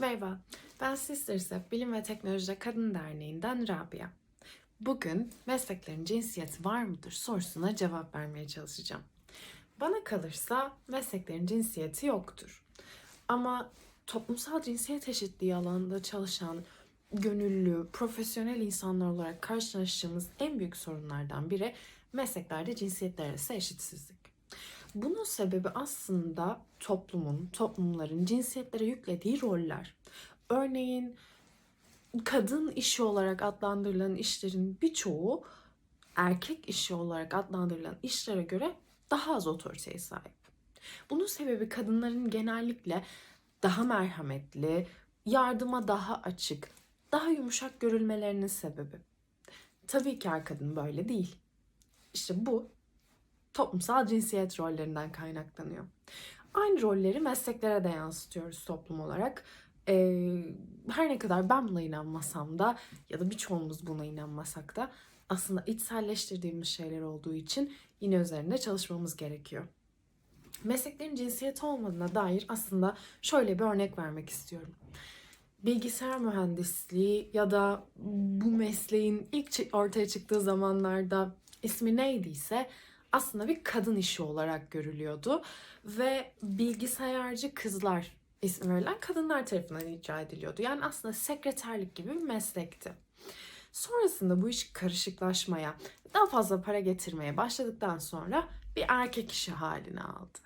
Merhaba, ben Sisters'e Bilim ve Teknolojide Kadın Derneği'nden Rabia. Bugün mesleklerin cinsiyeti var mıdır sorusuna cevap vermeye çalışacağım. Bana kalırsa mesleklerin cinsiyeti yoktur. Ama toplumsal cinsiyet eşitliği alanında çalışan gönüllü, profesyonel insanlar olarak karşılaştığımız en büyük sorunlardan biri mesleklerde cinsiyetler arası eşitsizlik. Bunun sebebi aslında toplumun, toplumların cinsiyetlere yüklediği roller. Örneğin kadın işi olarak adlandırılan işlerin birçoğu erkek işi olarak adlandırılan işlere göre daha az otoriteye sahip. Bunun sebebi kadınların genellikle daha merhametli, yardıma daha açık, daha yumuşak görülmelerinin sebebi. Tabii ki her kadın böyle değil. İşte bu toplumsal cinsiyet rollerinden kaynaklanıyor. Aynı rolleri mesleklere de yansıtıyoruz toplum olarak. Ee, her ne kadar ben buna inanmasam da ya da birçoğumuz buna inanmasak da aslında içselleştirdiğimiz şeyler olduğu için yine üzerinde çalışmamız gerekiyor. Mesleklerin cinsiyeti olmadığına dair aslında şöyle bir örnek vermek istiyorum. Bilgisayar mühendisliği ya da bu mesleğin ilk ortaya çıktığı zamanlarda ismi neydiyse aslında bir kadın işi olarak görülüyordu ve bilgisayarcı kızlar ismi verilen kadınlar tarafından icra ediliyordu. Yani aslında sekreterlik gibi bir meslekti. Sonrasında bu iş karışıklaşmaya, daha fazla para getirmeye başladıktan sonra bir erkek işi halini aldı.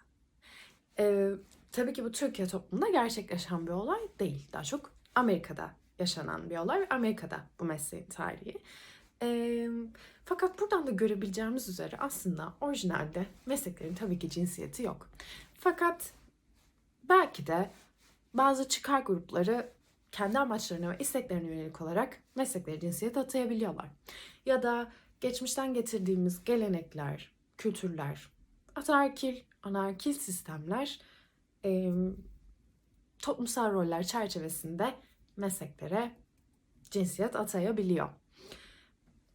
Ee, tabii ki bu Türkiye toplumunda gerçekleşen bir olay değil. Daha çok Amerika'da yaşanan bir olay ve Amerika'da bu mesleğin tarihi. Ee, fakat buradan da görebileceğimiz üzere aslında orijinalde mesleklerin tabii ki cinsiyeti yok. Fakat belki de bazı çıkar grupları kendi amaçlarına ve isteklerine yönelik olarak meslekleri cinsiyet atayabiliyorlar. Ya da geçmişten getirdiğimiz gelenekler, kültürler, ataerkil, anarkil sistemler e, toplumsal roller çerçevesinde mesleklere cinsiyet atayabiliyor.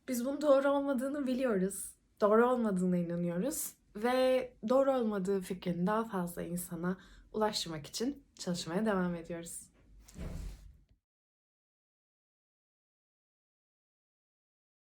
Biz bunun doğru olmadığını biliyoruz. Doğru olmadığına inanıyoruz. Ve doğru olmadığı fikrini daha fazla insana ulaştırmak için çalışmaya devam ediyoruz.